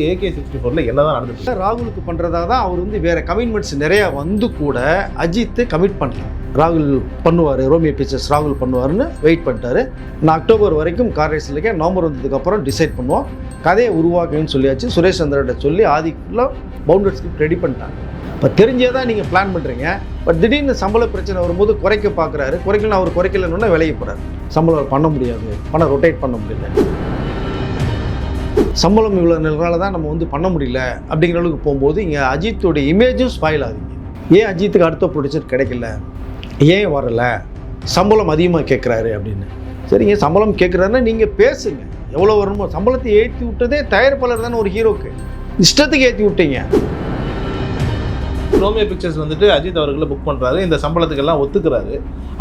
AK sixty ஃபோரில் என்னதான் நடந்துச்சு? ராகுலுக்கு பண்ணுறதா தான் அவர் வந்து வேற கமிட்மெண்ட்ஸ் நிறையா வந்து கூட அஜித் கமிட் பண்ணல. ராகுல் பண்ணுவார் ரோமியோ பிக்சர்ஸ் ராகுல் பண்ணுவாருன்னு வெயிட் பண்ணிட்டாரு. நான் அக்டோபர் வரைக்கும் கார் ரேஸ் இருக்கேன். நவம்பர் வந்ததுக்கப்புறம் டிசைட் பண்ணுவோம். கதையை உருவாக்குன்னு சொல்லியாச்சு. சுரேஷ் சந்திரகிட்ட சொல்லி ஆதிக்குள்ள பவுண்டர் ஸ்கிரிப்ட் ரெடி பண்ணிட்டாங்க. இப்போ தெரிஞ்சே தான் நீங்கள் பிளான் பண்ணுறீங்க பட் திடீர்னு சம்பள பிரச்சனை வரும்போது குறைக்க பார்க்குறாரு குறைக்கலன்னு அவர் குறைக்கலன்னு விலையை போகிறார் சம்பளம் பண்ண முடியாது. பணம் ரொட்டேட் பண்ண முடியல. சம்பளம் இவ்வளோ நிலனால தான் நம்ம வந்து பண்ண முடியல அப்படிங்கிற அளவுக்கு போகும்போது இங்கே அஜித்துடைய இமேஜும் ஸ்பாயில் ஆகுது. ஏன் அஜித்துக்கு அடுத்த ப்ரொடியூசர் கிடைக்கல? ஏன் வரலை? சம்பளம் அதிகமாக கேட்குறாரு அப்படின்னு. சரிங்க சம்பளம் கேட்குறாருன்னா நீங்கள் பேசுங்க. எவ்வளோ வரணுமோ சம்பளத்தை ஏற்றி விட்டதே தயாரிப்பாளர் தானே ஒரு ஹீரோக்கு இஷ்டத்துக்கு ஏற்றி விட்டீங்க. ரோமியோ பிக்சர்ஸ் வந்துட்டு அஜித் அவர்களை புக் பண்ணுறாரு இந்த சம்பளத்துக்கு எல்லாம் ஒத்துக்கிறாரு.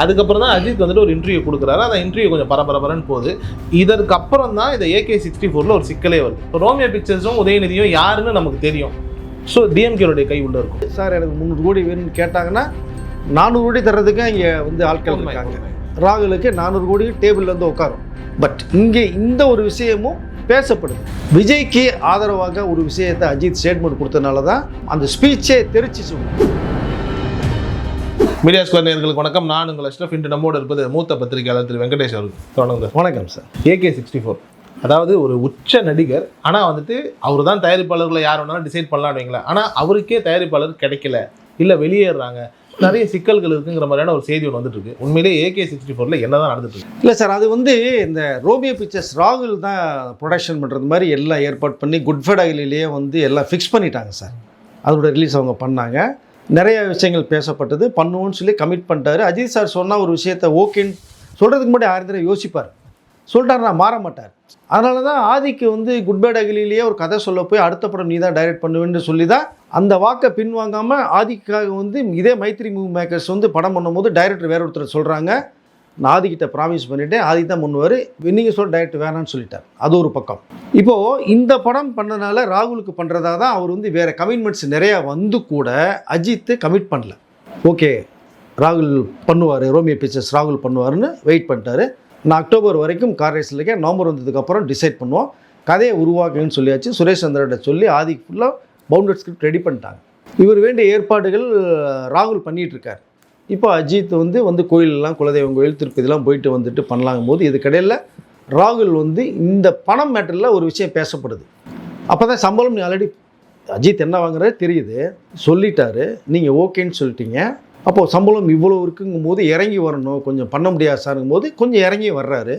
அதுக்கப்புறம் தான் அஜித் வந்துட்டு ஒரு இன்டர்வியூ கொடுக்குறாரு. அந்த இன்டர்வியூ கொஞ்சம் பரபரப்பரன்னு போகுது. இதற்கு அப்புறம் தான் இந்த ஏகே சிக்ஸ்டி ஃபோரில் ஒரு சிக்கலே வருது. இப்போ ரோமியோ பிக்சர்ஸும் உதயநிதியும் யாருன்னு நமக்கு தெரியும். ஸோ டிஎம்கேனுடைய கை உள்ள இருக்கும். சார் எனக்கு முந்நூறு கோடி வேணும்னு கேட்டாங்கன்னா நானூறு கோடி தர்றதுக்கு இங்கே வந்து ஆட்கள் இருக்காங்க. ராகுலுக்கு நானூறு கோடி டேபிள்ல வந்து உட்காரும். பட் இங்கே இந்த ஒரு விஷயமும் பேசப்படுது. விஜய்க்கு ஆதரவாக ஒரு விஷயத்தை அஜித் ஸ்டேட்மெண்ட் கொடுத்தனால தான் அந்த ஸ்பீச்சே தெரிச்சு சொல்லுங்க மீடியா ஸ்கொயர் நேர்களுக்கு வணக்கம். நான் உங்கள் அஷ்ரஃப் இன்று நம்மோடு இருப்பது மூத்த பத்திரிகையாளர் திரு வெங்கடேஷ் அவர்கள். தொடர்ந்து வணக்கம் சார். ஏகே சிக்ஸ்டி ஃபோர் அதாவது ஒரு உச்ச நடிகர் ஆனால் வந்துட்டு அவர் தான் தயாரிப்பாளர்களை யார் வேணாலும் டிசைட் பண்ணலாம்னு வைங்களேன். ஆனால் அவருக்கே தயாரிப்பாளர் கிடைக்கல. இல்லை வெளியேறாங்க நிறைய சிக்கல்கள் இருக்குங்கிற மாதிரியான ஒரு செய்தி ஒன்று வந்துட்டு இருக்கு உண்மையிலே ஏகே சிக்ஸ்டி ஃபோரில் என்னதான் நடந்துட்டு இருக்கு இல்லை சார் அது வந்து இந்த ரோமியோ பிக்சர்ஸ் ராகுல் தான் ப்ரொடக்ஷன் பண்ணுறது மாதிரி எல்லாம் ஏற்பாடு பண்ணி குட் ஃப்ரைடேலேயே வந்து எல்லாம் ஃபிக்ஸ் பண்ணிட்டாங்க சார். அதோட ரிலீஸ் அவங்க பண்ணாங்க. நிறைய விஷயங்கள் பேசப்பட்டது. பண்ணுவோன்னு சொல்லி கமிட் பண்ணிட்டாரு. அஜித் சார் சொன்னால் ஒரு விஷயத்த ஓகேன்னு சொல்கிறதுக்கு முன்னாடி ஆயிரம் தடவை யோசிப்பார். நான் மாற மாட்டார். அதனால தான் ஆதிக்கு வந்து குட் பேட் அகிலிலேயே ஒரு கதை சொல்ல போய் அடுத்த படம் நீ தான் டைரக்ட் பண்ணுவேன்னு சொல்லி தான் அந்த வாக்கை பின்வாங்காமல் ஆதிக்காக வந்து இதே மைத்ரி மூவி மேக்கர்ஸ் வந்து படம் பண்ணும்போது டைரக்டர் வேற ஒருத்தர் சொல்கிறாங்க நான் ஆதிக்கிட்ட ப்ராமிஸ் பண்ணிட்டேன். ஆதி தான் முன்னுவார் நீங்கள் சொல்ல டைரக்டர் வேணான்னு சொல்லிட்டார். அது ஒரு பக்கம். இப்போது இந்த படம் பண்ணனால ராகுலுக்கு பண்ணுறதா தான் அவர் வந்து வேறு கமிட்மெண்ட்ஸ் நிறையா வந்து கூட அஜித் கமிட் பண்ணல. ஓகே ராகுல் பண்ணுவார். ரோமியோ பிக்சர்ஸ் ராகுல் பண்ணுவாருன்னு வெயிட் பண்ணிட்டாரு. நான் அக்டோபர் வரைக்கும் கார் ரேஸில் இருக்கேன். நவம்பர் வந்ததுக்கப்புறம் டிசைட் பண்ணுவோம். கதையை உருவாக்குன்னு சொல்லியாச்சு. சுரேஷ் சந்திரகிட்ட சொல்லி ஆதி ஃபுல்லாக பவுண்டட் ஸ்கிரிப்ட் ரெடி பண்ணிட்டாங்க. இவர் வேண்டிய ஏற்பாடுகள் ராகுல் பண்ணிகிட்ருக்கார். இருக்கார் இப்போ அஜித் வந்து வந்து கோயிலெலாம் குலதெய்வம் கோயில் திருப்பதிலாம் போயிட்டு வந்துட்டு பண்ணலாங்கும் போது இதுக்கடையில் ராகுல் வந்து இந்த பணம் மேட்டரில் ஒரு விஷயம் பேசப்படுது. அப்போ தான் சம்பளம் நீ ஆல்ரெடி அஜித் என்ன வாங்குறது தெரியுது. சொல்லிட்டாரு. நீங்கள் ஓகேன்னு சொல்லிட்டீங்க. அப்போது சம்பளம் இவ்வளோ இருக்குங்கும் போது இறங்கி வரணும். கொஞ்சம் பண்ண முடியாது சாருங்கும் போது கொஞ்சம் இறங்கி வர்றாரு.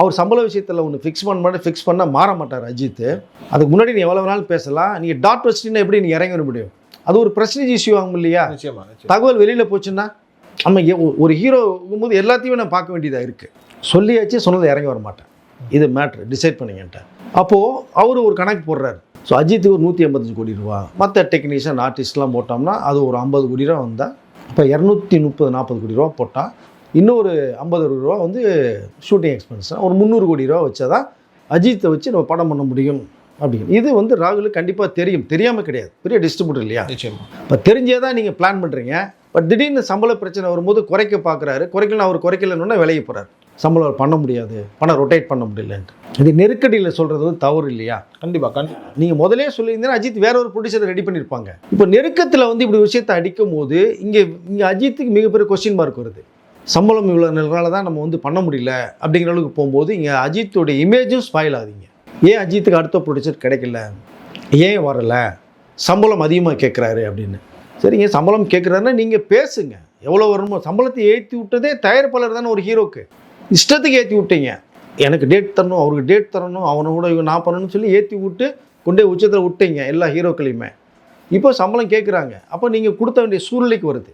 அவர் சம்பள விஷயத்தில் ஒன்று ஃபிக்ஸ் பண்ண மாட்டேன் ஃபிக்ஸ் பண்ண மாற மாட்டார் அஜித். அதுக்கு முன்னாடி நீ எவ்வளோ நாள் பேசலாம். நீங்கள் டாட் வச்சிட்டீங்கன்னா எப்படி நீங்கள் இறங்கி வர முடியும்? அது ஒரு பிரஸ்டீஜ் இஷ்யூ ஆகும் இல்லையா? தகவல் வெளியில் போச்சுன்னா நம்ம ஒரு ஹீரோ போது எல்லாத்தையும் நான் பார்க்க வேண்டியதாக இருக்குது சொல்லியாச்சு சொன்னதை இறங்கி வர மாட்டேன். இது மேட்ரு டிசைட் பண்ணிங்கன்ட்டு அப்போது அவர் ஒரு கணக்கு போடுறாரு. ஸோ அஜித்துக்கு ஒரு நூற்றி ஐம்பத்தஞ்சு கோடி ரூபா. மற்ற டெக்னீஷியன் ஆர்டிஸ்ட்லாம் போட்டோம்னா அது ஒரு ஐம்பது கோடி ரூபா வந்தால் இப்போ இரநூத்தி முப்பது நாற்பது கோடி ரூபா போட்டால் இன்னொரு ஐம்பது ரூபா வந்து ஷூட்டிங் எக்ஸ்பென்ஸ் ஒரு முந்நூறு கோடி ரூபா வச்சா தான் அஜித்தை வச்சு நம்ம படம் பண்ண முடியும் அப்படிங்கிறது இது வந்து ராகுலுக்கு கண்டிப்பாக தெரியும். தெரியாமல் கிடையாது. பெரிய டிஸ்ட்ரிபியூட்டர் இல்லையா? இப்போ தெரிஞ்சே தான் நீங்கள் பிளான் பண்ணுறீங்க பட் திடீர்னு சம்பள பிரச்சனை வரும்போது குறைக்க பார்க்குறாரு குறைக்கலன்னு அவர் குறைக்கலன்னு விலகி போகிறார் சம்பளம் பண்ண முடியாது. பணம் ரொட்டேட் பண்ண முடியலன்ட்டு. இது நெருக்கடியில் சொல்கிறது வந்து தவறு இல்லையா? கண்டிப்பா கண்டிப்பா. நீங்கள் முதலே சொல்லியிருந்தீங்கன்னா அஜித் வேற ஒரு ப்ரொடியூசரை ரெடி பண்ணியிருப்பாங்க இப்போ நெருக்கத்தில் வந்து இப்படி விஷயத்தை அடிக்கும் போது இங்கே இங்கே அஜித்துக்கு மிகப்பெரிய கொஸ்டின் மார்க் வருது. சம்பளம் இவ்வளோ நிலனால தான் நம்ம வந்து பண்ண முடியல அப்படிங்கிற அளவுக்கு போகும்போது இங்கே அஜித்தோடைய இமேஜும் ஸ்பாயில் ஆகுதுங்க. ஏன் அஜித்துக்கு அடுத்த ப்ரொடியூசர் கிடைக்கல? ஏன் வரலை? சம்பளம் அதிகமாக கேட்குறாரு அப்படின்னு. சரிங்க சம்பளம் கேட்குறாருன்னா நீங்கள் பேசுங்க. எவ்வளோ வரணுமோ சம்பளத்தை ஏற்றி விட்டதே தயாரிப்பாளர் தானே ஒரு ஹீரோக்கு இஷ்டத்துக்கு ஏற்றி விட்டீங்க. எனக்கு டேட் தரணும் அவருக்கு டேட் தரணும் அவனை கூட இவன் நான் பண்ணணும்னு சொல்லி ஏற்றி விட்டு கொண்டே உச்சத்தில் விட்டீங்க எல்லா ஹீரோக்களையுமே இப்போ சம்பளம் கேட்குறாங்க அப்போ நீங்கள் கொடுத்த வேண்டிய சூழ்நிலைக்கு வருது.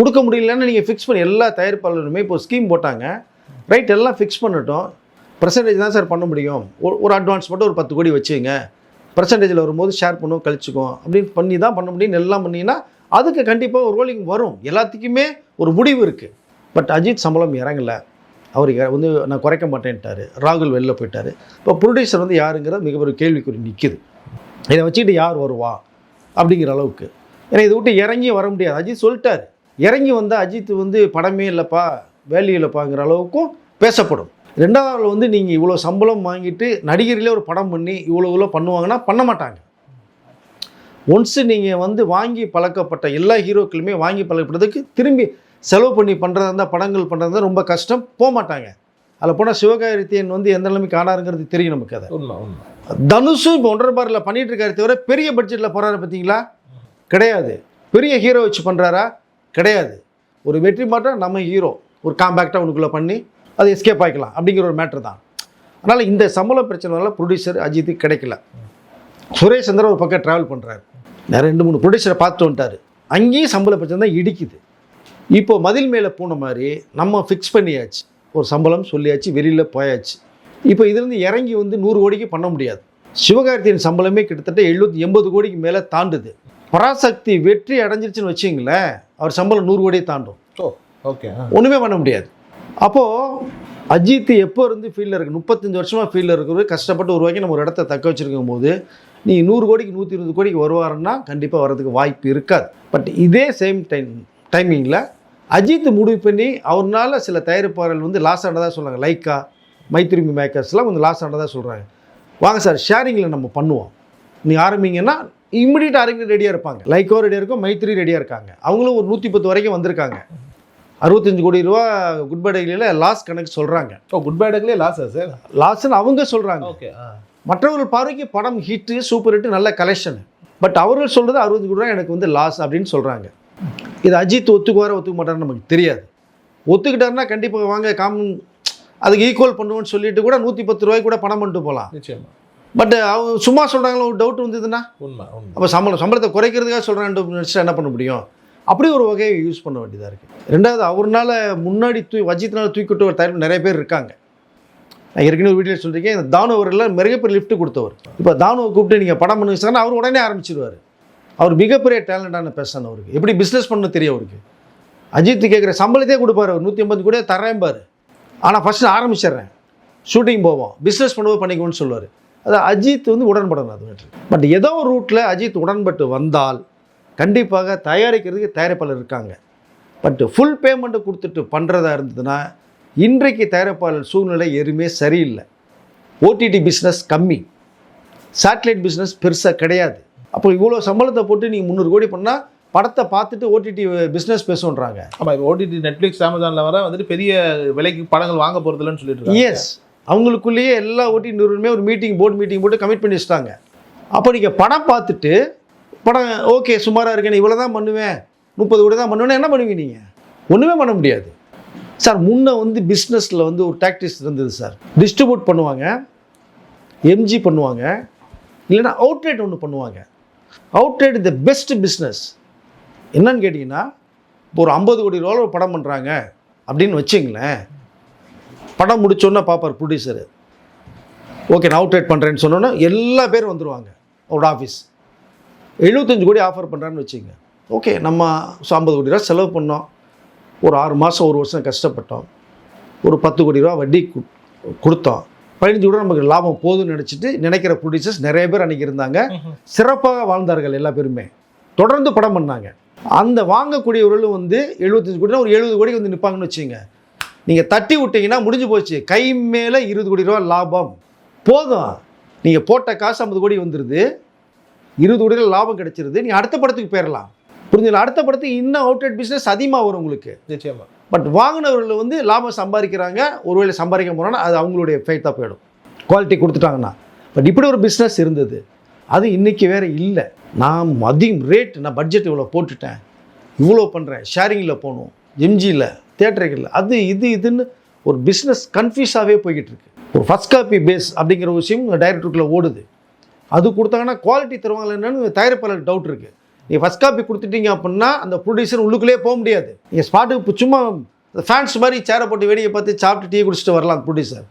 கொடுக்க முடியலன்னு நீங்கள் ஃபிக்ஸ் பண்ணி எல்லா தயாரிப்பாளருமே இப்போ ஸ்கீம் போட்டாங்க. ரைட் எல்லாம் ஃபிக்ஸ் பண்ணட்டும். பர்சன்டேஜ் தான் சார் பண்ண முடியும். ஒரு ஒரு அட்வான்ஸ் மட்டும் ஒரு பத்து கோடி வச்சுங்க. பர்சன்டேஜில் வரும்போது ஷேர் பண்ணுவோம் கழிச்சுக்குவோம். அப்படின்னு பண்ணி தான் பண்ண முடியும். எல்லாம் பண்ணிங்கன்னா அதுக்கு கண்டிப்பாக ஒரு ரோலிங் வரும். எல்லாத்துக்குமே ஒரு முடிவு இருக்குது பட் அஜித் சம்பளம் இறங்கலை. அவர் வந்து நான் குறைக்க மாட்டேன்ட்டார். ராகுல் வெளில போயிட்டார். இப்போ ப்ரொடியூசர் வந்து யாருங்கிற மிகப்பெரிய கேள்விக்குறி நிற்கிது இதை வச்சுக்கிட்டு யார் வருவா? அப்படிங்கிற அளவுக்கு. ஏன்னா இதை விட்டு இறங்கி வர முடியாது. அஜித் சொல்லிட்டார். இறங்கி வந்தால் அஜித் வந்து படமே இல்லைப்பா வேல்யூ இல்லைப்பாங்கிற அளவுக்கும் பேசப்படும். ரெண்டாவது வந்து நீங்கள் இவ்வளோ சம்பளம் வாங்கிட்டு நடிகர்களே ஒரு படம் பண்ணி இவ்வளோ இவ்வளோ பண்ணுவாங்கன்னா பண்ண மாட்டாங்க. ஒன்ஸு நீங்கள் வந்து வாங்கி பழக்கப்பட்ட எல்லா ஹீரோக்களுமே வாங்கி பழக்கப்பட்டதுக்கு திரும்பி செலவு பண்ணி பண்ணுறதா இருந்தால் படங்கள் பண்ணுறதா ரொம்ப கஷ்டம் போக மாட்டாங்க. அதில் போனால் சிவகார்த்தியன் வந்து எந்த நிலைமைக்கு ஆனாருங்கிறது தெரியும் நமக்கு அதை. தனுஷும் இப்போ ஒன்றரை பாரில் பண்ணிட்டு இருக்காரு தவிர பெரிய பட்ஜெட்டில் போகிறாரு பார்த்தீங்களா கிடையாது. பெரிய ஹீரோ வச்சு பண்ணுறாரா கிடையாது. ஒரு வெற்றி மாற்றம் நம்ம ஹீரோ ஒரு காம்பேக்டாக உனக்குள்ளே பண்ணி அது எஸ்கேப் ஆகிக்கலாம் அப்படிங்கிற ஒரு மேட்ரு தான். அதனால் இந்த சம்பள பிரச்சனைனால ப்ரொடியூசர் அஜித்து கிடைக்கல. சுரேஷ் சந்திரன் ஒரு பக்கம் ட்ராவல் பண்ணுறாரு நிறைய ரெண்டு மூணு ப்ரொடியூசரை பார்த்து வந்துட்டார். அங்கேயும் சம்பள பிரச்சனை தான் இடிக்குது. இப்போ மதில் மேலே போன மாதிரி நம்ம ஃபிக்ஸ் பண்ணியாச்சு. ஒரு சம்பளம் சொல்லியாச்சு வெளியில் போயாச்சு. இப்போ இதுலேருந்து இறங்கி வந்து நூறு கோடிக்கு பண்ண முடியாது. சிவகார்த்தியின் சம்பளமே கிட்டத்தட்ட எழுபத்தி எண்பது கோடிக்கு மேலே தாண்டுது. பராசக்தி வெற்றி அடைஞ்சிருச்சுன்னு வச்சிங்களேன் அவர் சம்பளம் நூறு கோடியை தாண்டும். ஓ ஓகே ஒன்றுமே பண்ண முடியாது. அப்போது அஜித் எப்போ இருந்து ஃபீல்டில் இருக்கு? முப்பத்தஞ்சு வருஷமாக ஃபீல்டில் இருக்கிறவர் கஷ்டப்பட்டு ஒரு வரைக்கும் நம்ம ஒரு இடத்த தக்க வச்சிருக்கும் போது நீ நூறு கோடிக்கு நூற்றி இருபது கோடிக்கு வருவாருன்னா கண்டிப்பாக வரதுக்கு வாய்ப்பு இருக்காது. பட் இதே சேம் டைம் டைமிங்கில் அஜித் முடிவு பண்ணி அவர்னால சில தயாரிப்பாளர்கள் வந்து லாஸ் ஆனதாக சொல்கிறாங்க லைக்கா மைத்திருமி மேக்கர்ஸ்லாம் கொஞ்சம் லாஸ் ஆனதாக சொல்கிறாங்க வாங்க சார் ஷேரிங்கில் நம்ம பண்ணுவோம். நீ ஆரம்பிங்கன்னா இம்மிடியட் ஆரம்பி ரெடியாக இருப்பாங்க. லைக்கோ ரெடியாக இருக்கும் மைத்திரி ரெடியாக இருக்காங்க. அவங்களும் ஒரு நூற்றி பத்து வரைக்கும் வந்திருக்காங்க. அறுபத்தஞ்சு கோடி ரூபா குட் பை டெய்லியில் லாஸ் கணக்கு சொல்கிறாங்க ஓ குட் பேடுக்குள்ளே லாஸா சார்? லாஸ்ன்னு அவங்க சொல்கிறாங்க ஓகே மற்றவர்கள் பார்வைக்கு படம் ஹிட்டு சூப்பர் ஹிட்டு நல்ல கலெக்ஷன் பட் அவர்கள் சொல்கிறது அறுபது கோடி ரூபா எனக்கு வந்து லாஸ் அப்படின்னு சொல்கிறாங்க இது அஜித் ஒத்துக்குவார ஒத்துக்க மாட்டாருன்னு நமக்கு தெரியாது. ஒத்துக்கிட்டாருன்னா கண்டிப்பாக வாங்க காமன் அதுக்கு ஈக்குவல் பண்ணுவோன்னு சொல்லிட்டு கூட நூற்றி பத்து ரூபாய்க்கு கூட பணம் பண்ணிட்டு போகலாம். நிச்சயமா. பட் அவங்க சும்மா சொல்கிறாங்களோ ஒரு டவுட் வந்ததுன்னா? உண்மை அப்போ சம்பளம் சம்பளத்தை குறைக்கிறதுக்காக சொல்கிறான்னு நினச்சா என்ன பண்ண முடியும்? அப்படி ஒரு வகையை யூஸ் பண்ண வேண்டியதாக இருக்குது ரெண்டாவது அவர்னால முன்னாடி தூய் அஜித்னால தூக்கிட்டு ஒரு தயாரிப்பு நிறைய பேர் இருக்காங்க. நான் ஏற்கனவே வீடியோ சொல்லியிருக்கேன் இந்த தானு அவரெல்லாம் மிக பெரிய லிஃப்ட் கொடுத்தவர். இப்போ தானுவை கூப்பிட்டு நீங்கள் படம் பண்ணி வச்சாங்கன்னா அவர் உடனே ஆரம்பிச்சிருவார். அவர் மிகப்பெரிய டேலண்டான பேசன் அவருக்கு. எப்படி பிஸ்னஸ் பண்ண தெரியும் அவருக்கு? அஜித் கேட்குற சம்பளத்தையே கொடுப்பாரு அவர். நூற்றி ஐம்பது கூட தரேன்பார் ஆனால் ஃபஸ்ட்டு ஆரம்பிச்சிடுறேன். ஷூட்டிங் போவோம். பிஸ்னஸ் பண்ணுவோம் பண்ணிக்குவோன்னு சொல்லுவார். அது அஜித் வந்து உடன்படணும் அது பட் ஏதோ ஒரு ரூட்டில் அஜித் உடன்பட்டு வந்தால் கண்டிப்பாக தயாரிக்கிறதுக்கு தயாரிப்பாளர் இருக்காங்க. பட் ஃபுல் பேமெண்ட்டை கொடுத்துட்டு பண்ணுறதா இருந்ததுன்னா இன்றைக்கு தயாரிப்பாளர் சூழ்நிலை எதுவுமே சரியில்லை. ஓடிடி பிஸ்னஸ் கம்மி. சேட்டலைட் பிஸ்னஸ் பெருசாக கிடையாது. அப்போ இவ்வளோ சம்பளத்தை போட்டு நீங்கள் முந்நூறு கோடி பண்ணால் படத்தை பார்த்துட்டு ஓடிடி பிஸ்னஸ் பேசுன்றாங்க. ஆமா இப்போ ஓடிடி நெட்ஃப்ளிக்ஸ் அமேசான்ல வர வந்துட்டு பெரிய விலைக்கு படங்கள் வாங்க போறது இல்லைன்னு சொல்லிட்டு எஸ் அவங்களுக்குள்ளேயே எல்லா ஓட்டி நிறுவனமே ஒரு மீட்டிங் போர்டு மீட்டிங் போட்டு கமிட் பண்ணி வச்சிட்டாங்க. அப்போ நீங்கள் படம் பார்த்துட்டு படம் ஓகே சுமாராக இருக்கேன் இவ்வளோ தான் பண்ணுவேன் முப்பது கோடி தான் பண்ணுவேன்னா என்ன பண்ணுவீங்க நீங்கள் ஒன்றுமே பண்ண முடியாது. சார் முன்னே வந்து பிஸ்னஸில் வந்து ஒரு டாக்டிஸ் இருந்தது சார். டிஸ்ட்ரிபியூட் பண்ணுவாங்க எம்ஜி பண்ணுவாங்க இல்லைன்னா அவுட்லேட் ஒன்று பண்ணுவாங்க. அவுட்லேட் த பெஸ்ட் பிஸ்னஸ் என்னன்னு கேட்டிங்கன்னா இப்போ ஒரு ஐம்பது கோடி ரூபாவில் ஒரு படம் பண்ணுறாங்க அப்படின்னு வச்சிங்களேன் படம் முடிச்சோன்னே பார்ப்பார் ப்ரொடியூசரு ஓகே நான் அவுட்லேட் பண்ணுறேன்னு சொன்னோன்னே எல்லா பேரும் வந்துடுவாங்க அவரோட ஆஃபீஸ் எழுபத்தஞ்சு கோடி ஆஃபர் பண்ணுறான்னு வச்சுங்க ஓகே நம்ம ஐம்பது கோடி ரூபா செலவு பண்ணோம். ஒரு ஆறு மாதம் ஒரு வருஷம் கஷ்டப்பட்டோம். ஒரு பத்து கோடி ரூபா வட்டி கொடுத்தோம். பதினஞ்சு கூட நமக்கு லாபம் போதும்னு நினச்சிட்டு நினைக்கிற ப்ரொடியூசர்ஸ் நிறைய பேர் அன்றைக்கி இருந்தாங்க. சிறப்பாக வாழ்ந்தார்கள் எல்லா பேருமே. தொடர்ந்து படம் பண்ணாங்க. அந்த வாங்கக்கூடியவர்களும் வந்து எழுபத்தஞ்சு கோடினா ஒரு எழுபது கோடிக்கு வந்து நிற்பாங்கன்னு வச்சுங்க நீங்கள் தட்டி விட்டீங்கன்னா முடிஞ்சு போச்சு. கை மேலே இருபது கோடி ரூபா லாபம். போதும். நீங்கள் போட்ட காசு ஐம்பது கோடி வந்துடுது இருபது கோடி ரூபா லாபம் கிடைச்சிருது. நீங்கள் அடுத்த படத்துக்கு போயிடலாம் புரிஞ்சுங்களா அடுத்த படத்துக்கு இன்னும் அவுட்லெட் பிஸ்னஸ் அதிகமாக வரும் உங்களுக்கு. நிச்சயமா. பட் வாங்கினவர்கள் வந்து லாபம் சம்பாதிக்கிறாங்க. ஒருவேளை சம்பாதிக்க போனோன்னா அது அவங்களுடைய ஃபைத்தாக போயிடும். குவாலிட்டி கொடுத்துட்டாங்கன்னா. பட் இப்படி ஒரு பிஸ்னஸ் இருந்தது. அது இன்றைக்கி வேறு இல்லை. நான் அதிகம் ரேட் நான் பட்ஜெட் இவ்வளோ போட்டுட்டேன். இவ்வளோ பண்ணுறேன் ஷேரிங்கில் போகணும். எம்ஜியில் தேட்டர்கள் அது இது இதுன்னு ஒரு பிஸ்னஸ் கன்ஃபியூஸாகவே போய்கிட்டு இருக்கு ஒரு ஃபஸ்ட் காப்பி பேஸ் அப்படிங்கிற விஷயம் டைரக்டருக்குள்ளே ஓடுது. அது கொடுத்தாங்கன்னா குவாலிட்டி தருவாங்களா என்னன்னு தயாரிப்பாளருக்கு டவுட் இருக்குது நீங்கள் ஃபஸ்ட் காப்பி கொடுத்துட்டீங்க அப்படின்னா அந்த ப்ரொடியூசர் உள்ளுக்குள்ளேயே போக முடியாது. நீங்கள் ஸ்பாட்டுக்கு சும்மா ஃபேன்ஸ் மாதிரி சேரை போட்டு வேடிக்கை பார்த்து சாப்பிட்டு டீ குடிச்சிட்டு வரலாம் ப்ரொடியூசர்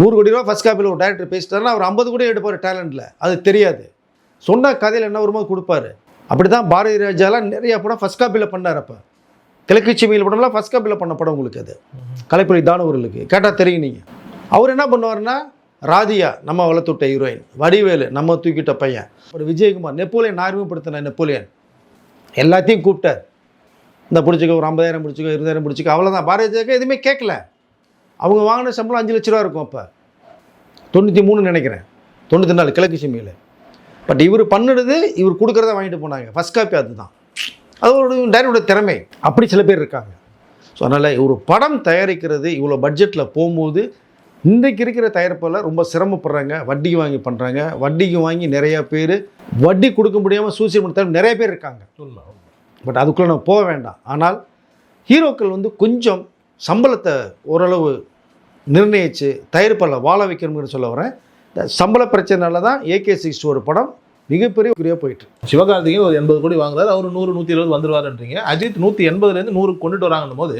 நூறு கோடி ரூபா ஃபஸ்ட் காப்பியில் ஒரு டேரக்டர் பேசிட்டாருன்னா அவர் ஐம்பது கோடி எடுப்பார் டேலண்ட்டில் அது தெரியாது. சொன்ன கதையில் என்ன வருமோ கொடுப்பாரு. அப்படி தான் பாரதி ராஜாலாம் நிறையா படம் ஃபஸ்ட் காப்பியில் பண்ணார் அப்போ. கிழக்கு சிமையில் படம்லாம் ஃபஸ்ட் காப்பியில் பண்ண படம் உங்களுக்கு அது. கலைப்புலி தானவர்களுக்கு கேட்டால் தெரியும் நீங்கள் அவர் என்ன பண்ணுவார்னா ராதியா நம்ம வளர்த்துட்ட ஹீரோயின் வடிவேலு நம்ம தூக்கிட்ட பையன் ஒரு விஜயகுமார் நெப்போலியன் அறிமுகப்படுத்தின நெப்போலியன் எல்லாத்தையும் கூப்பிட்டார். இந்த பிடிச்சிக்க ஒரு ஐம்பதாயிரம் பிடிச்சிக்க இருபதாயிரம் பிடிச்சிக்க அவ்வளோதான் பாரதிய ஜனதா எதுவுமே கேட்கல. அவங்க வாங்கின சம்பளம் அஞ்சு லட்ச ரூபா இருக்கும் அப்போ. தொண்ணூற்றி மூணு நினைக்கிறேன். தொண்ணூற்றி நாலு கிழக்கு சிமியில். பட் இவர் பண்ணுனது இவர் கொடுக்குறத வாங்கிட்டு போனாங்க. ஃபஸ்ட் காப்பி அதுதான். அது ஒரு டைரக்டோட திறமை. அப்படி சில பேர் இருக்காங்க. ஸோ அதனால் ஒரு படம் தயாரிக்கிறது இவ்வளோ பட்ஜெட்டில் போகும்போது இன்றைக்கு இருக்கிற தயாரிப்பில் ரொம்ப சிரமப்படுறாங்க வட்டிக்கு வாங்கி பண்ணுறாங்க வட்டிக்கு வாங்கி நிறையா பேர் வட்டி கொடுக்க முடியாமல் சூசைட் பண்ண நிறைய பேர் இருக்காங்க. பட் அதுக்குள்ளே நம்ம போக வேண்டாம். ஆனால் ஹீரோக்கள் வந்து கொஞ்சம் சம்பளத்தை ஓரளவு நிர்ணயித்து தயாரிப்பாளர் வாழ வைக்கணும்னு சொல்ல வரேன். இந்த சம்பள பிரச்சனைனால தான் ஏகே சிக்ஸ்டி ஒரு படம் மிகப்பெரிய குறியாக போயிட்டு. சிவகார்த்திகேயன் ஒரு எண்பது கோடி வாங்குறாரு. அவர் நூறு நூற்றி இருபது வந்துருவாருன்றீங்க. அஜித் நூற்றி எண்பதுலேருந்து நூறுக்கு கொண்டுட்டு வராங்கன்னும் போது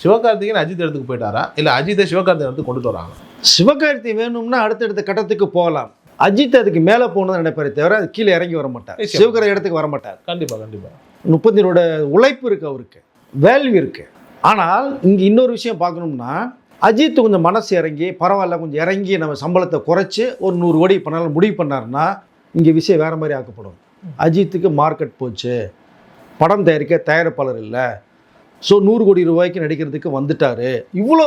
சிவகார்த்திகேயன் அஜித் இடத்துக்கு போயிட்டாரா? இல்லை அஜித்தை சிவகார்த்திகேயன் இடத்துக்கு கொண்டுட்டு வராங்க சிவகார்த்தி வேணும்னா அடுத்தடுத்த கட்டத்துக்கு போகலாம். அஜித் அதுக்கு மேலே போகணும்னு நினைப்பாரு தவிர அது கீழே இறங்கி வர மாட்டார். சிவகார இடத்துக்கு வர மாட்டார். கண்டிப்பாக கண்டிப்பாக முப்பத்தினோட உழைப்பு இருக்கு அவருக்கு. வேல்யூ இருக்கு. ஆனால் இங்கே இன்னொரு விஷயம் பார்க்கணும்னா அஜித் கொஞ்சம் மனசு இறங்கி பரவாயில்ல கொஞ்சம் இறங்கி நம்ம சம்பளத்தை குறைச்சி ஒரு நூறு கோடி பண்ணாலும் முடிவு பண்ணாருன்னா இங்கே விஷயம் வேறு மாதிரி ஆக்கப்படும். அஜித்துக்கு மார்க்கெட் போச்சு. படம் தயாரிக்க தயாரிப்பாளர் இல்லை. ஸோ நூறு கோடி ரூபாய்க்கு நடிக்கிறதுக்கு வந்துட்டாரு. இவ்வளோ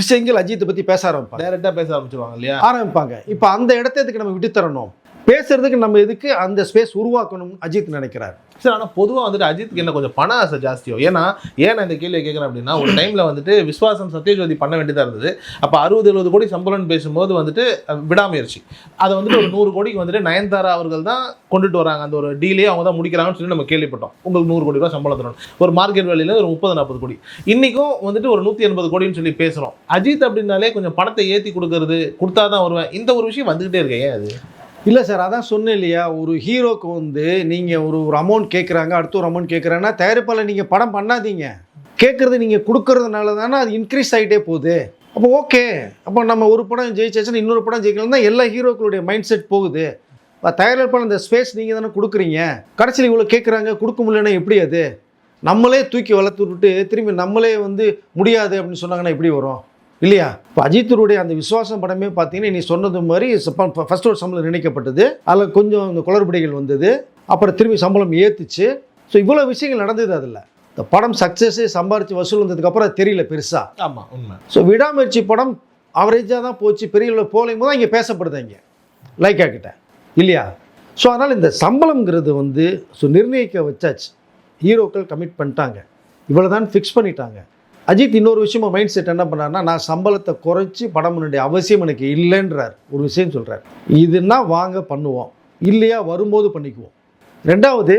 விஷயங்கள் அஜித்தை பற்றி பேச ஆரம்பிப்பாங்க. டைரெக்டாக பேச ஆரம்பிச்சிருவாங்க இல்லையா? ஆரம்பிப்பாங்க. இப்போ அந்த இடத்துக்கு நம்ம விட்டு தரணும் பேசுறதுக்கு நம்ம எதுக்கு அந்த ஸ்பேஸ் உருவாக்கணும் அஜித் நினைக்கிறார். சார் ஆனால் பொதுவாக வந்துட்டு அஜித்துக்கு என்ன கொஞ்சம் பண ஆசை ஜாஸ்தியோ? ஏன்னா ஏன் நான் இந்த கேள்வியை கேட்குறேன் அப்படின்னா ஒரு டைமில் வந்துட்டு விஸ்வாசம் சத்யஜோதி பண்ண வேண்டியதாக இருந்தது. அப்போ அறுபது எழுபது கோடி சம்பளம்னு பேசும்போது வந்துட்டு விடாமுயற்சி. அதை வந்துட்டு ஒரு நூறு கோடிக்கு வந்துட்டு நயன்தாரா அவர்கள் தான் கொண்டுட்டு வராங்க. அந்த ஒரு டீலே அவங்க தான் முடிக்கிறாங்கன்னு சொல்லி நம்ம கேள்விப்பட்டோம். உங்களுக்கு நூறு கோடி ரூபா சம்பளம் தரணும். ஒரு மார்க்கெட் வேலையில் ஒரு முப்பது நாற்பது கோடி. இன்றைக்கும் வந்துட்டு ஒரு நூற்றி எண்பது கோடின்னு சொல்லி பேசுகிறோம் அஜித் அப்படின்னாலே கொஞ்சம் பணத்தை ஏற்றி கொடுக்கறது கொடுத்தா தான் வருவேன். இந்த ஒரு விஷயம் வந்துக்கிட்டே இருக்கேன் ஏன் அது? இல்லை சார் அதான் சொன்னேன் இல்லையா ஒரு ஹீரோக்கு வந்து நீங்கள் ஒரு ஒரு அமௌண்ட் கேட்குறாங்க அடுத்த ஒரு அமௌண்ட் கேட்குறாங்கன்னா தயாரிப்பாளர் நீங்கள் படம் பண்ணாதீங்க. கேட்குறது நீங்கள் கொடுக்கறதுனால தானே அது இன்க்ரீஸ் ஆகிட்டே போகுது. அப்போ ஓகே அப்போ நம்ம ஒரு படம் ஜெயிச்சாச்சுன்னா இன்னொரு படம் ஜெயிக்கலாம். தான் எல்லா ஹீரோக்களுடைய மைண்ட் செட் போகுது தயாரிப்பாளர் இந்த ஸ்பேஸ் நீங்கள் தானே கொடுக்குறீங்க. கடைசியில் இவ்வளோ கேட்குறாங்க கொடுக்க முடியலன்னா எப்படி அது? நம்மளே தூக்கி வளர்த்து விட்டு திரும்பி நம்மளே வந்து முடியாது அப்படின்னு சொன்னாங்கன்னா எப்படி வரும்? இல்லையா? இப்போ அஜித்தருடைய அந்த விசுவாசம் படமே பார்த்தீங்கன்னா நீ சொன்னது மாதிரி ஃபர்ஸ்ட் ஒரு சம்பளம் நினைக்கப்பட்டது அதில் கொஞ்சம் இந்த குளறுபடிகள் வந்தது. அப்புறம் திரும்பி சம்பளம் ஏற்றுச்சு ஸோ இவ்வளோ விஷயங்கள் நடந்தது அதில். இந்த படம் சக்ஸஸ் சம்பாரிச்சு வசூல் வந்ததுக்கப்புறம் அது தெரியல பெருசாக ஆமாம் உண்மை. ஸோ விடாமுயற்சி படம் அவரேஜாக தான் போச்சு. பெரிய அளவில் போலையும் போது இங்கே பேசப்படுது இங்கே. லைக்கா கிட்ட. இல்லையா? ஸோ அதனால் இந்த சம்பளம்ங்கிறது வந்து ஸோ நிர்ணயிக்க வச்சாச்சு. ஹீரோக்கள் கமிட் பண்ணிட்டாங்க. இவ்வளோ தான் ஃபிக்ஸ் பண்ணிட்டாங்க. அஜித் இன்னொரு விஷயமா மைண்ட் செட் என்ன பண்ணாருன்னா நான் சம்பளத்தை குறைச்சி படம் பண்ண அவசியம் எனக்கு இல்லைன்றார். ஒரு விஷயம் சொல்கிறார் இதுன்னா வாங்க பண்ணுவோம். இல்லையா வரும்போது பண்ணிக்குவோம். ரெண்டாவது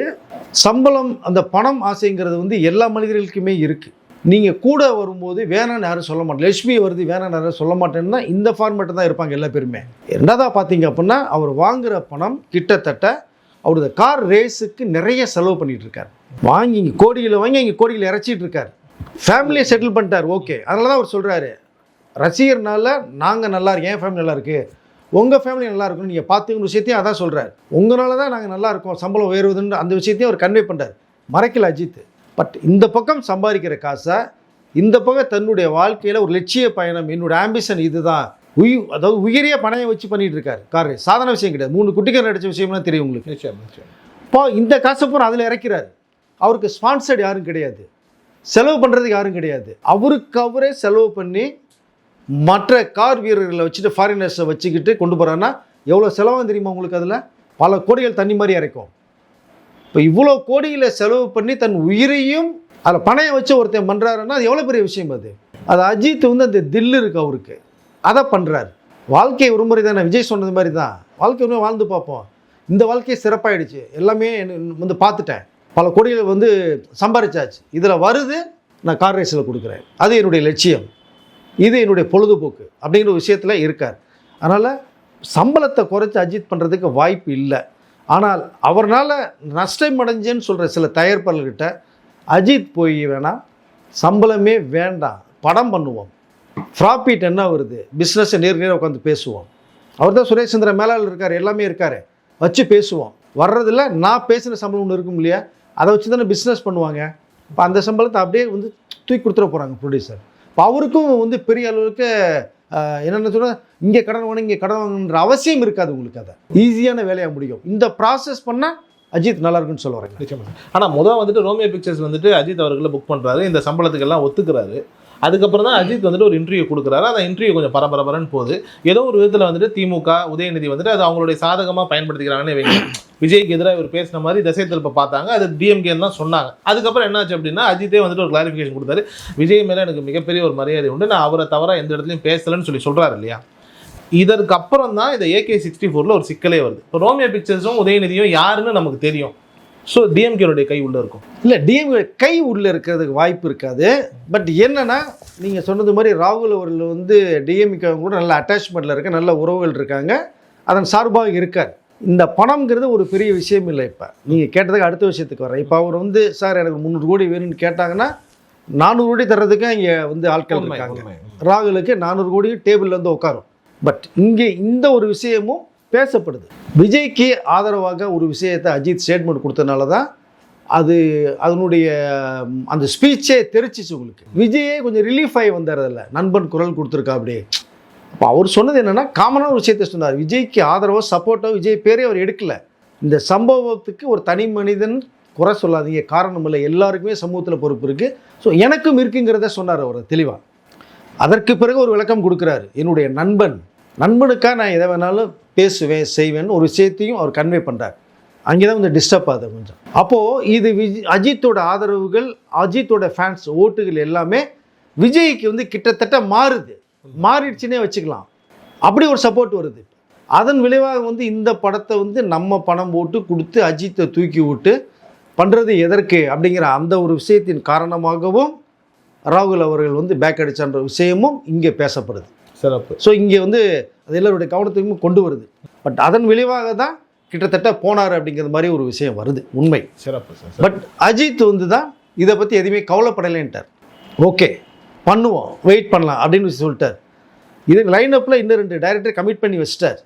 சம்பளம் அந்த பணம் ஆசைங்கிறது வந்து எல்லா மனிதர்களுக்குமே இருக்குது நீங்கள் கூட வரும்போது வேணான்னு யாரும் சொல்ல மாட்டேன். லட்சுமி வருது வேணான்னு யாரும் சொல்ல மாட்டேன்னா இந்த ஃபார்மேட்டு தான் இருப்பாங்க எல்லா பேருமே. ரெண்டாவதாக பார்த்தீங்க அப்படின்னா அவர் வாங்குகிற பணம் கிட்டத்தட்ட அவரது கார் ரேஸுக்கு நிறைய செலவு பண்ணிகிட்டு இருக்கார். வாங்கி இங்கே கோடியில் வாங்கி இங்கே கோடியில் இறச்சிட்டு இருக்கார். ஃபேமிலியை செட்டில் பண்ணிட்டார் ஓகே அதனால தான் அவர் சொல்கிறாரு ரசிகர்னால நாங்கள் நல்லா இருக்கேன் என் ஃபேமிலி நல்லா இருக்கு. உங்கள் ஃபேமிலி நல்லா இருக்கும்னு நீங்கள் பார்த்துக்கிற விஷயத்தையும் அதான் சொல்கிறார் உங்களால தான் நாங்கள் நல்லா இருக்கோம் சம்பளம் உயர்வுதுன்னு அந்த விஷயத்தையும் அவர் கன்வே பண்ணுறார் மறைக்கல அஜித். பட் இந்த பக்கம் சம்பாதிக்கிற காசை இந்த பக்கம் தன்னுடைய வாழ்க்கையில் ஒரு லட்சிய பயணம் என்னோட ஆம்பிஷன் இதுதான். உயி அதாவது உயரிய பணையை வச்சு பண்ணிட்டு இருக்காரு கார். சாதாரண விஷயம் கிடையாது. மூணு குட்டிகள் நடிச்ச விஷயம்லாம் தெரியும் உங்களுக்கு. இப்போ இந்த காசை பூரா அதில் இறக்கிறார். அவருக்கு ஸ்பான்சர்ட் யாரும் கிடையாது. செலவு பண்ணுறதுக்கு யாரும் கிடையாது. அவருக்கு அவரே செலவு பண்ணி மற்ற கார் வீரர்களை வச்சுட்டு ஃபாரினர்ஸை வச்சுக்கிட்டு கொண்டு போகிறான்னா எவ்வளோ செலவாகும் தெரியுமா உங்களுக்கு அதில்? பல கோடிகள் தண்ணி மாதிரி இறைக்கும். இப்போ இவ்வளோ கோடியில் செலவு பண்ணி தன் உயிரையும் அதில் பணையம் வச்சு ஒருத்தன் பண்ணுறாருன்னா அது எவ்வளோ பெரிய விஷயம் அது? அது அஜித் வந்து அந்த தில்லு இருக்கு அவருக்கு. அதை பண்ணுறாரு வாழ்க்கை ஒரு முறை தானே விஜய் சொன்னது மாதிரி தான். வாழ்க்கை ஒன்று வாழ்ந்து பார்ப்போம். இந்த வாழ்க்கையை சிறப்பாகிடுச்சு எல்லாமே வந்து பார்த்துட்டேன். பல கோடிகள் வந்து சம்பாரிச்சாச்சு. இதில் வருது நான் கார் ரேஸில் கொடுக்குறேன். அது என்னுடைய லட்சியம். இது என்னுடைய பொழுதுபோக்கு அப்படிங்கிற விஷயத்தில் இருக்கார். அதனால் சம்பளத்தை குறைச்சி அஜித் பண்ணுறதுக்கு வாய்ப்பு இல்லை. ஆனால் அவர்னால் நஷ்டம் அடைஞ்சேன்னு சொல்கிற சில தயாரிப்பாளர்கிட்ட அஜித் போய் வேணாம் சம்பளமே வேண்டாம் படம் பண்ணுவோம். ப்ராஃபிட் என்ன வருது? பிஸ்னஸை நேர் நேராக உட்காந்து பேசுவோம். அவர் தான் சுரேஷ் சந்திர மேலாளர் இருக்கார் எல்லாமே இருக்கார். வச்சு பேசுவோம். வர்றதில் நான் பேசின சம்பளம் ஒன்று இருக்கும் இல்லையா? அதை வச்சு தானே பிஸ்னஸ் பண்ணுவாங்க. இப்போ அந்த சம்பளத்தை அப்படியே வந்து தூக்கி கொடுத்துட போகிறாங்க ப்ரொடியூசர் இப்போ அவருக்கும் வந்து பெரிய அளவுக்கு என்னென்ன சொன்னால் இங்கே கடன் வாங்க இங்கே கடன் வாங்கணுன்ற அவசியம் இருக்காது உங்களுக்கு அதை. ஈஸியான வேலையாக முடியும். இந்த ப்ராசஸ் பண்ணால் அஜித் நல்லா இருக்குன்னு சொல்ல ஆனால் முதல் வந்துட்டு ரோமியோ பிக்சர்ஸ் வந்துட்டு அஜித் அவர்களை புக் பண்ணுறாரு இந்த சம்பளத்துக்கெல்லாம் ஒத்துக்கிறாரு. அதுக்கப்புறம் தான் அஜித் வந்துட்டு ஒரு இன்டர்வியூ கொடுக்குறாரு. அந்த இன்டர்வியூ கொஞ்சம் பரபரபரன்னு போகுது. ஏதோ ஒரு விதத்தில் வந்துட்டு திமுக உதயநிதி வந்துட்டு அது அவங்களுடைய சாதகமாக பயன்படுத்திக்கிறாங்கன்னு வைங்க. விஜய்க்கு எதிராக இவர் பேசின மாதிரி திசை திருப்ப பார்த்தாங்க. அது டிஎம்கேன்னு தான் சொன்னாங்க. அதுக்கப்புறம் என்னாச்சு அப்படின்னா அஜித்தே வந்துட்டு ஒரு கிளாரிஃபிகேஷன் கொடுத்தாரு. விஜய் மேலே எனக்கு மிகப்பெரிய ஒரு மரியாதை உண்டு. நான் அவரை தவிர எந்த இடத்துலையும் பேசலைன்னு சொல்லி சொல்கிறாரு இல்லையா? இதற்கு அப்புறம் தான் இந்த ஏகே சிக்ஸ்டி ஃபோரில் ஒரு சிக்கலே வருது. இப்போ ரோமியோ பிக்சர்ஸும் உதயநிதியும் யாருன்னு நமக்கு தெரியும். ஸோ டிஎம்கேனுடைய கை உள்ள இருக்கும். இல்லை டிஎம் கை உள்ளே இருக்கிறதுக்கு வாய்ப்பு இருக்காது. பட் என்னன்னா நீங்கள் சொன்னது மாதிரி ராகுல் அவர்கள் வந்து டிஎம்கே கூட நல்ல அட்டாச்மெண்ட்டில் இருக்க நல்ல உறவுகள் இருக்காங்க. அதன் சார்பாக இருக்கார். இந்த பணம்ங்கிறது ஒரு பெரிய விஷயம் இல்லை இப்போ. நீங்கள் கேட்டதுக்கு அடுத்த விஷயத்துக்கு வரேன். இப்போ அவர் வந்து சார் எனக்கு முந்நூறு கோடி வேணும்னு கேட்டாங்கன்னா நானூறு கோடி தர்றதுக்கு இங்கே வந்து ஆட்கள் இருக்காங்க. ராகுலுக்கு நானூறு கோடி டேபிளில் வந்து உட்காரும். பட் இங்கே இந்த ஒரு விஷயமும் பேசப்படுது. விஜய்க்கு ஆதரவாக ஒரு விஷயத்தை அஜித் ஸ்டேட்மெண்ட் கொடுத்தனால தான் அது அதனுடைய அந்த ஸ்பீச்சே தெரிச்சிச்சு உங்களுக்கு. விஜயே கொஞ்சம் ரிலீஃப் ஆகி வந்தார் அதில் நண்பன் குரல் கொடுத்துருக்கா அப்படியே அப்போ அவர் சொன்னது என்னென்னா காமனான ஒரு விஷயத்தை சொன்னார். விஜய்க்கு ஆதரவோ சப்போர்ட்டோ விஜய் பேரே அவர் எடுக்கல. இந்த சம்பவத்துக்கு ஒரு தனி மனிதன் குறை சொல்லாதீங்க. காரணம் இல்லை. எல்லாருக்குமே சமூகத்தில் பொறுப்பு இருக்குது ஸோ எனக்கும் இருக்குங்கிறத சொன்னார் அவர் தெளிவாக அதற்கு பிறகு ஒரு விளக்கம் கொடுக்குறாரு. என்னுடைய நண்பன் நண்பனுக்காக நான் எதை வேணாலும் பேசுவேன் செய்வேன்னு ஒரு விஷயத்தையும் அவர் கன்வே பண்ணுறார் அங்கே தான் கொஞ்சம் டிஸ்டர்ப் ஆகுது கொஞ்சம். அப்போது இது விஜய் அஜித்தோட ஆதரவுகள் அஜித்தோட ஃபேன்ஸ் ஓட்டுகள் எல்லாமே விஜய்க்கு வந்து கிட்டத்தட்ட மாறுது. மாறிடுச்சுன்னே வச்சுக்கலாம். அப்படி ஒரு சப்போர்ட் வருது. அதன் விளைவாக வந்து இந்த படத்தை வந்து நம்ம பணம் போட்டு கொடுத்து அஜித்தை தூக்கி விட்டு பண்ணுறது எதற்கு அப்படிங்கிற அந்த ஒரு விஷயத்தின் காரணமாகவும் ராகுல் அவர்கள் வந்து பேக் அடிச்சான்ற விஷயமும் இங்கே பேசப்படுது. சிறப்பு. ஸோ இங்கே வந்து அது எல்லாருடைய கவனத்துக்கும் கொண்டு வருது. பட் அதன் விளைவாக தான் கிட்டத்தட்ட போனார் அப்படிங்கிற மாதிரி ஒரு விஷயம் வருது. உண்மை. சிறப்பு பட் அஜித் வந்து தான் இதை பற்றி எதுவுமே கவலைப்படலைன்ட்டார். ஓகே பண்ணுவோம் வெயிட் பண்ணலாம் அப்படின்னு சொல்லிட்டார். இது லைனப்பில் இன்னும் ரெண்டு டைரக்டர் கமிட் பண்ணி வச்சிட்டார்.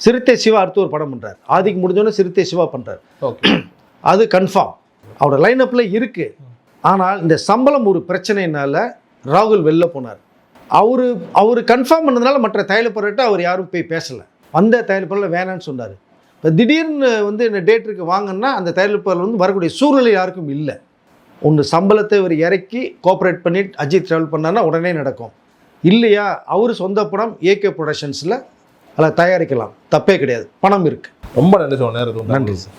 சிறுத்தை சிவா அடுத்து ஒரு படம் பண்ணுறார் ஆதிக்கு முடிஞ்சோன்னே சிறுத்தை சிவா பண்ணுறார் ஓகே அது கன்ஃபார்ம் அவரோட லைனப்பில் இருக்குது ஆனால் இந்த சம்பளம் ஒரு பிரச்சனைனால ராகுல் வெளில போனார். அவர் அவர் கன்ஃபார்ம் பண்ணதுனால மற்ற தயாரிப்பாளர்கிட்ட அவர் யாரும் போய் பேசலை. வந்த தயாரிப்பாளர் வேணான்னு சொன்னார். இப்போ திடீர்னு வந்து இந்த டேட்டருக்கு வாங்கன்னா அந்த தயாரிப்பாளர் வந்து வரக்கூடிய சூழ்நிலை யாருக்கும் இல்லை. ஒன்று சம்பளத்தை இவர் இறக்கி கோஆப்ரேட் பண்ணி அஜித் ட்ராவல் பண்ணான்னா உடனே நடக்கும். இல்லையா? அவர் சொந்த படம் ஏகே ப்ரொடக்ஷன்ஸில் அதில் தயாரிக்கலாம். தப்பே கிடையாது. பணம் இருக்குது ரொம்ப நன்றி சார். நேரத்துக்கு நன்றி சார்.